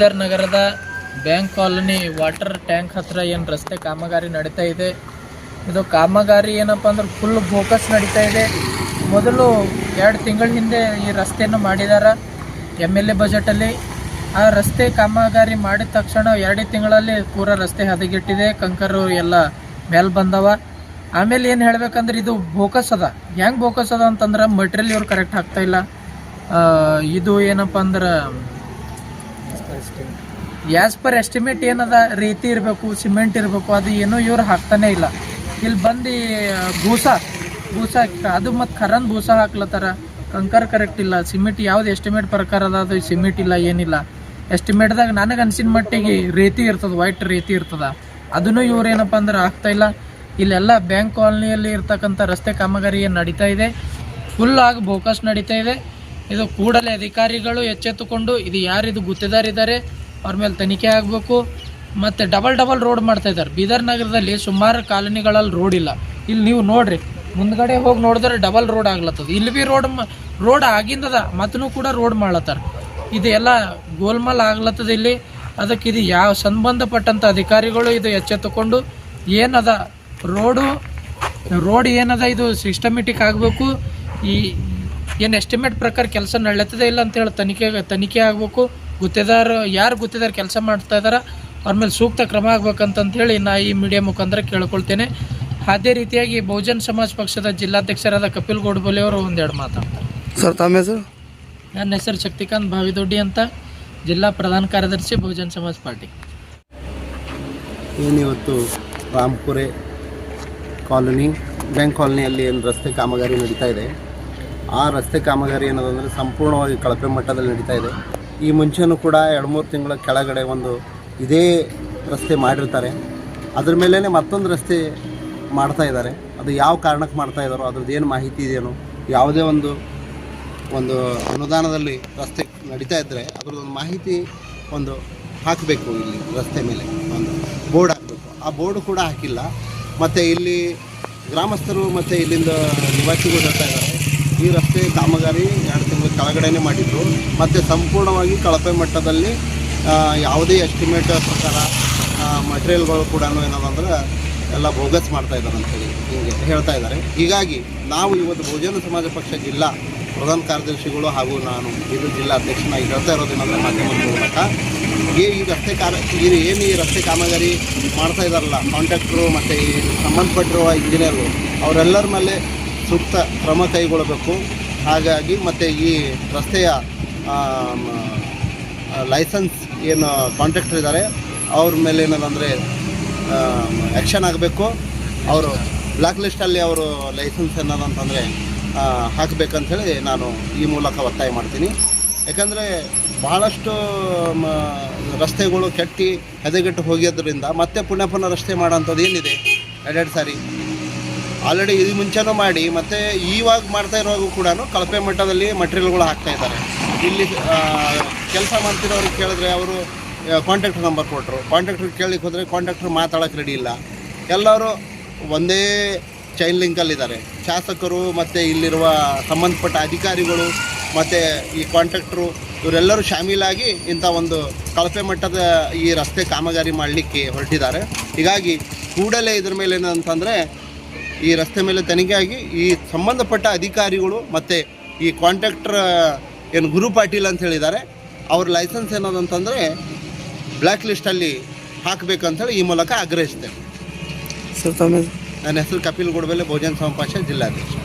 ಬೀದರ್ ನಗರದ bank colony water tank ಹತ್ರ ಏನು ರಸ್ತೆ ಕಾಮಗಾರಿ ನಡೀತಾ ಇದೆ. ಇದು ಕಾಮಗಾರಿ ಏನಪ್ಪ ಅಂದ್ರೆ ಫುಲ್ ಫೋಕಸ್ ನಡೀತಾ ಇದೆ. ಮೊದಲು ಎರಡು ತಿಂಗಳ ಹಿಂದೆ ಈ ರಸ್ತೆಯನ್ನು ಮಾಡಿದಾರ ಎಂ ಎಲ್ ಎ ಬಜೆಟಲ್ಲಿ ಆ ರಸ್ತೆ ಕಾಮಗಾರಿ ಮಾಡಿದ ತಕ್ಷಣ ಎರಡೇ ತಿಂಗಳಲ್ಲಿ ಪೂರ ರಸ್ತೆ ಹದಗೆಟ್ಟಿದೆ. ಕಂಕರು ಎಲ್ಲ ಮೇಲ್ ಬಂದವ. ಆಮೇಲೆ ಏನು ಹೇಳ್ಬೇಕಂದ್ರೆ ಇದು ಬೋಕಸ್ ಅದ. ಹೆಂಗೆ ಬೋಕಸ್ ಅದ ಅಂತಂದ್ರೆ ಮಟೀರಿಯಲ್ ಇವ್ರು ಕರೆಕ್ಟ್ ಹಾಕ್ತಾ ಇಲ್ಲ. ಇದು ಏನಪ್ಪ ಅಂದ್ರೆ ಯಾಸ್ ಪರ್ ಎಸ್ಟಿಮೇಟ್ ಏನದ ರೀತಿ ಇರಬೇಕು ಸಿಮೆಂಟ್ ಇರಬೇಕು, ಅದು ಏನೂ ಇವ್ರು ಹಾಕ್ತಾನೆ ಇಲ್ಲ. ಇಲ್ಲಿ ಬಂದು ಭೂಸ ಭೂಸ ಅದು ಮತ್ತು ಖರನ್ ಭೂಸ ಹಾಕ್ಲತ್ತಾರ. ಕಂಕರ್ ಕರೆಕ್ಟ್ ಇಲ್ಲ. ಸಿಮೆಂಟ್ ಯಾವ್ದು ಎಸ್ಟಿಮೇಟ್ ಪ್ರಕಾರ ಅದ, ಅದು ಸಿಮೆಂಟ್ ಇಲ್ಲ, ಏನಿಲ್ಲ. ಎಸ್ಟಿಮೇಟ್ದಾಗ ನನಗೆ ಅನ್ಸಿನ ಮಟ್ಟಿಗೆ ರೀತಿ ಇರ್ತದೆ ವೈಟ್ ರೀತಿ ಇರ್ತದ. ಅದನ್ನು ಇವ್ರು ಏನಪ್ಪ ಅಂದ್ರೆ ಆಗ್ತಾ ಇಲ್ಲ. ಇಲ್ಲೆಲ್ಲ ಬ್ಯಾಂಕ್ ಕಾಲನಿಯಲ್ಲಿ ಇರ್ತಕ್ಕಂಥ ರಸ್ತೆ ಕಾಮಗಾರಿ ಏನು ನಡೀತಾ ಇದೆ? ಫುಲ್ ಆಗಿ ಬೋಕಸ್ ನಡೀತಾ ಇದೆ. ಇದು ಕೂಡಲೇ ಅಧಿಕಾರಿಗಳು ಎಚ್ಚೆತ್ತುಕೊಂಡು ಇದು ಯಾರಿದು ಗುತ್ತಿದಾರಿದ್ದಾರೆ, ಅವ್ರ ಮೇಲೆ ತನಿಖೆ ಆಗಬೇಕು. ಮತ್ತು ಡಬಲ್ ಡಬಲ್ ರೋಡ್ ಮಾಡ್ತಾ ಇದ್ದಾರೆ. ಬೀದರ್ ನಗರದಲ್ಲಿ ಸುಮಾರು ಕಾಲೋನಿಗಳಲ್ಲಿ ರೋಡ್ ಇಲ್ಲ. ಇಲ್ಲಿ ನೀವು ನೋಡ್ರಿ, ಮುಂದ್ಗಡೆ ಹೋಗಿ ನೋಡಿದ್ರೆ ಡಬಲ್ ರೋಡ್ ಆಗ್ಲತ್ತದ. ಇಲ್ಲಿ ಬಿ ರೋಡ್ ರೋಡ್ ಆಗಿಂದದ ಮತ್ತೂ ಕೂಡ ರೋಡ್ ಮಾಡ್ಲತ್ತಾರ. ಇದು ಎಲ್ಲ ಗೋಲ್ಮಾಲ್ ಆಗ್ಲತ್ತದ ಇಲ್ಲಿ. ಅದಕ್ಕೆ ಇದು ಯಾವ ಸಂಬಂಧಪಟ್ಟಂಥ ಅಧಿಕಾರಿಗಳು ಇದು ಎಚ್ಚೆತ್ತುಕೊಂಡು ಏನದ ರೋಡು ರೋಡ್ ಏನದ ಇದು ಸಿಸ್ಟಮೆಟಿಕ್ ಆಗಬೇಕು. ಈ ಏನು ಎಸ್ಟಿಮೇಟ್ ಪ್ರಕಾರ ಕೆಲಸ ನಡೀತದೆ ಇಲ್ಲ ಅಂತ ಹೇಳಿ ತನಿಖೆ ತನಿಖೆ ಆಗಬೇಕು. ಗುತ್ತೇದಾರ ಯಾರು ಗುತ್ತೇದಾರ ಕೆಲಸ ಮಾಡ್ತಾ ಇದಾರ ಅವ್ರ ಮೇಲೆ ಸೂಕ್ತ ಕ್ರಮ ಆಗ್ಬೇಕಂತ ಹೇಳಿ ನಾ ಈ ಮೀಡಿಯಾ ಮುಖಾಂತರ ಕೇಳ್ಕೊಳ್ತೇನೆ. ಅದೇ ರೀತಿಯಾಗಿ ಬಹುಜನ್ ಸಮಾಜ್ ಪಕ್ಷದ ಜಿಲ್ಲಾಧ್ಯಕ್ಷರಾದ ಕಪಿಲ್ ಗೋಡ್ಬೋಲೆ ಅವರು ಒಂದೆರಡು ಮಾತಾಡ್ತಾರೆ. ಸರ್ ತಮ್ಮ ಹೆಸರು? ನನ್ನ ಹೆಸರು ಶಕ್ತಿಕಾಂತ್ ಭಾವಿದೊಡ್ಡಿ ಅಂತ ಜಿಲ್ಲಾ ಪ್ರಧಾನ ಕಾರ್ಯದರ್ಶಿ ಬಹುಜನ್ ಸಮಾಜ್ ಪಾರ್ಟಿ. ಏನಿವತ್ತು ರಾಮ್ಪುರೆ ಕಾಲೋನಿ ಬ್ಯಾಂಕ್ ಕಾಲೋನಿಯಲ್ಲಿ ಏನು ರಸ್ತೆ ಕಾಮಗಾರಿ ನಡೀತಾ ಇದೆ? ಆ ರಸ್ತೆ ಕಾಮಗಾರಿ ಏನದಂದರೆ ಸಂಪೂರ್ಣವಾಗಿ ಕಳಪೆ ಮಟ್ಟದಲ್ಲಿ ನಡೀತಾ ಇದೆ. ಈ ಮುಂಚೆನೂ ಕೂಡ ಎರಡು ಮೂರು ತಿಂಗಳ ಕೆಳಗಡೆ ಒಂದು ಇದೇ ರಸ್ತೆ ಮಾಡಿರ್ತಾರೆ. ಅದ್ರ ಮೇಲೇ ಮತ್ತೊಂದು ರಸ್ತೆ ಮಾಡ್ತಾ ಇದ್ದಾರೆ. ಅದು ಯಾವ ಕಾರಣಕ್ಕೆ ಮಾಡ್ತಾ ಇದ್ದಾರೋ, ಅದ್ರದ್ದು ಏನು ಮಾಹಿತಿ ಇದೆಯೋ ಯಾವುದೇ ಒಂದು ಒಂದು ಅನುದಾನದಲ್ಲಿ ರಸ್ತೆ ನಡೀತಾ ಇದ್ದರೆ ಅದರದ್ದೊಂದು ಮಾಹಿತಿ ಒಂದು ಹಾಕಬೇಕು ಇಲ್ಲಿ ರಸ್ತೆ ಮೇಲೆ, ಒಂದು ಬೋರ್ಡ್ ಹಾಕಬೇಕು. ಆ ಬೋರ್ಡ್ ಕೂಡ ಹಾಕಿಲ್ಲ. ಮತ್ತು ಇಲ್ಲಿ ಗ್ರಾಮಸ್ಥರು ಮತ್ತು ಇಲ್ಲಿಂದ ನಿವಾಸಿಗಳು ಹೇಳ್ತಾ ಇದ್ದಾರೆ. ಈ ರಸ್ತೆ ಕಾಮಗಾರಿ ಎರಡು ತಿಂಗಳ ಕೆಳಗಡೆನೇ ಮಾಡಿದ್ರು. ಮತ್ತು ಸಂಪೂರ್ಣವಾಗಿ ಕಳಪೆ ಮಟ್ಟದಲ್ಲಿ ಯಾವುದೇ ಎಸ್ಟಿಮೇಟ್ ಪ್ರಕಾರ ಮಟೀರಿಯಲ್ಗಳು ಕೂಡ ಏನದಂದ್ರೆ ಎಲ್ಲ ಬೋಗಸ್ ಮಾಡ್ತಾ ಇದ್ದಾರೆ ಅಂತೇಳಿ ಹಿಂಗೆ ಹೇಳ್ತಾ ಇದ್ದಾರೆ. ಹೀಗಾಗಿ ನಾವು ಇವತ್ತು ಬಹುಜನ ಸಮಾಜ ಪಕ್ಷ ಜಿಲ್ಲಾ ಪ್ರಧಾನ ಕಾರ್ಯದರ್ಶಿಗಳು ಹಾಗೂ ನಾನು ಇದು ಜಿಲ್ಲಾ ಅಧ್ಯಕ್ಷನಾಗಿ ಹೇಳ್ತಾ ಇರೋದೇನಂದ್ರೆ ಮಾಧ್ಯಮದ ಮೂಲಕ. ಈ ಈ ರಸ್ತೆ ಕಾರ ಈ ಏನು ಈ ರಸ್ತೆ ಕಾಮಗಾರಿ ಮಾಡ್ತಾ ಇದ್ದಾರಲ್ಲ ಕಾಂಟ್ರಾಕ್ಟ್ರು ಮತ್ತು ಈ ಸಂಬಂಧಪಟ್ಟಿರುವ ಇಂಜಿನಿಯರು ಅವರೆಲ್ಲರ ಮೇಲೆ ಸೂಕ್ತ ಕ್ರಮ ಕೈಗೊಳ್ಳಬೇಕು. ಹಾಗಾಗಿ ಮತ್ತು ಈ ರಸ್ತೆಯ ಲೈಸೆನ್ಸ್ ಏನು ಕಾಂಟ್ರಾಕ್ಟರ್ ಇದ್ದಾರೆ, ಅವ್ರ ಮೇಲೆ ಏನದಂದರೆ ಆ್ಯಕ್ಷನ್ ಆಗಬೇಕು. ಅವರು ಬ್ಲ್ಯಾಕ್ ಲಿಸ್ಟಲ್ಲಿ ಅವರು ಲೈಸೆನ್ಸ್ ಅನ್ನೋದಂತಂದರೆ ಹಾಕಬೇಕಂಥೇಳಿ ನಾನು ಈ ಮೂಲಕ ಒತ್ತಾಯ ಮಾಡ್ತೀನಿ. ಯಾಕಂದರೆ ಬಹಳಷ್ಟು ರಸ್ತೆಗಳು ಕೆಟ್ಟಿ ಹದಗೆಟ್ಟು ಹೋಗಿದ್ದರಿಂದ ಮತ್ತೆ ಪುನಃ ಪುನಃ ರಸ್ತೆ ಮಾಡೋಂಥದ್ದು ಏನಿದೆ? ಎರಡೆರಡು ಸಾರಿ. ಆಲ್ರೆಡಿ ಇದು ಮುಂಚೆನೂ ಮಾಡಿ, ಮತ್ತು ಇವಾಗ ಮಾಡ್ತಾ ಇರುವಾಗೂ ಕೂಡ ಕಳಪೆ ಮಟ್ಟದಲ್ಲಿ ಮಟೀರಿಯಲ್ಗಳು ಹಾಕ್ತಾ ಇದ್ದಾರೆ. ಇಲ್ಲಿ ಕೆಲಸ ಮಾಡ್ತಿರೋರಿಗೆ ಕೇಳಿದ್ರೆ ಅವರು ಕಾಂಟ್ರಾಕ್ಟರ್ ನಂಬರ್ ಕೊಟ್ಟರು ಕಾಂಟ್ರಾಕ್ಟ್ರಿಗೆ ಕೇಳಲಿಕ್ಕೆ ಹೋದರೆ ಕಾಂಟ್ರಾಕ್ಟ್ರ್ ಮಾತಾಡೋಕ್ಕೆ ರೆಡಿ ಇಲ್ಲ. ಎಲ್ಲರೂ ಒಂದೇ ಚೈನ್ ಲಿಂಕಲ್ಲಿದ್ದಾರೆ ಶಾಸಕರು ಮತ್ತು ಇಲ್ಲಿರುವ ಸಂಬಂಧಪಟ್ಟ ಅಧಿಕಾರಿಗಳು ಮತ್ತು ಈ ಕಾಂಟ್ರಾಕ್ಟ್ರು ಇವರೆಲ್ಲರೂ ಶಾಮೀಲಾಗಿ ಇಂಥ ಒಂದು ಕಳಪೆ ಮಟ್ಟದ ಈ ರಸ್ತೆ ಕಾಮಗಾರಿ ಮಾಡಲಿಕ್ಕೆ ಹೊರಟಿದ್ದಾರೆ. ಹೀಗಾಗಿ ಕೂಡಲೇ ಇದ್ರ ಮೇಲೆ ಏನಂತಂದರೆ ಈ ರಸ್ತೆ ಮೇಲೆ ತನಿಖೆ ಆಗಿ ಈ ಸಂಬಂಧಪಟ್ಟ ಅಧಿಕಾರಿಗಳು ಮತ್ತು ಈ ಕಾಂಟ್ರಾಕ್ಟರ್ ಏನು ಗುರು ಪಾಟೀಲ್ ಅಂತ ಹೇಳಿದ್ದಾರೆ ಅವ್ರ ಲೈಸೆನ್ಸ್ ಏನದಂತಂದರೆ ಬ್ಲ್ಯಾಕ್ ಲಿಸ್ಟಲ್ಲಿ ಹಾಕಬೇಕಂತೇಳಿ ಈ ಮೂಲಕ ಆಗ್ರಹಿಸ್ತೇನೆ ನನ್ನ ಹೆಸರು ಕಪಿಲ್ ಗುಡ್ಬೆಲೆ ಬಹುಜನ್ ಸಮಪಾಶ ಜಿಲ್ಲಾಧ್ಯಕ್ಷ.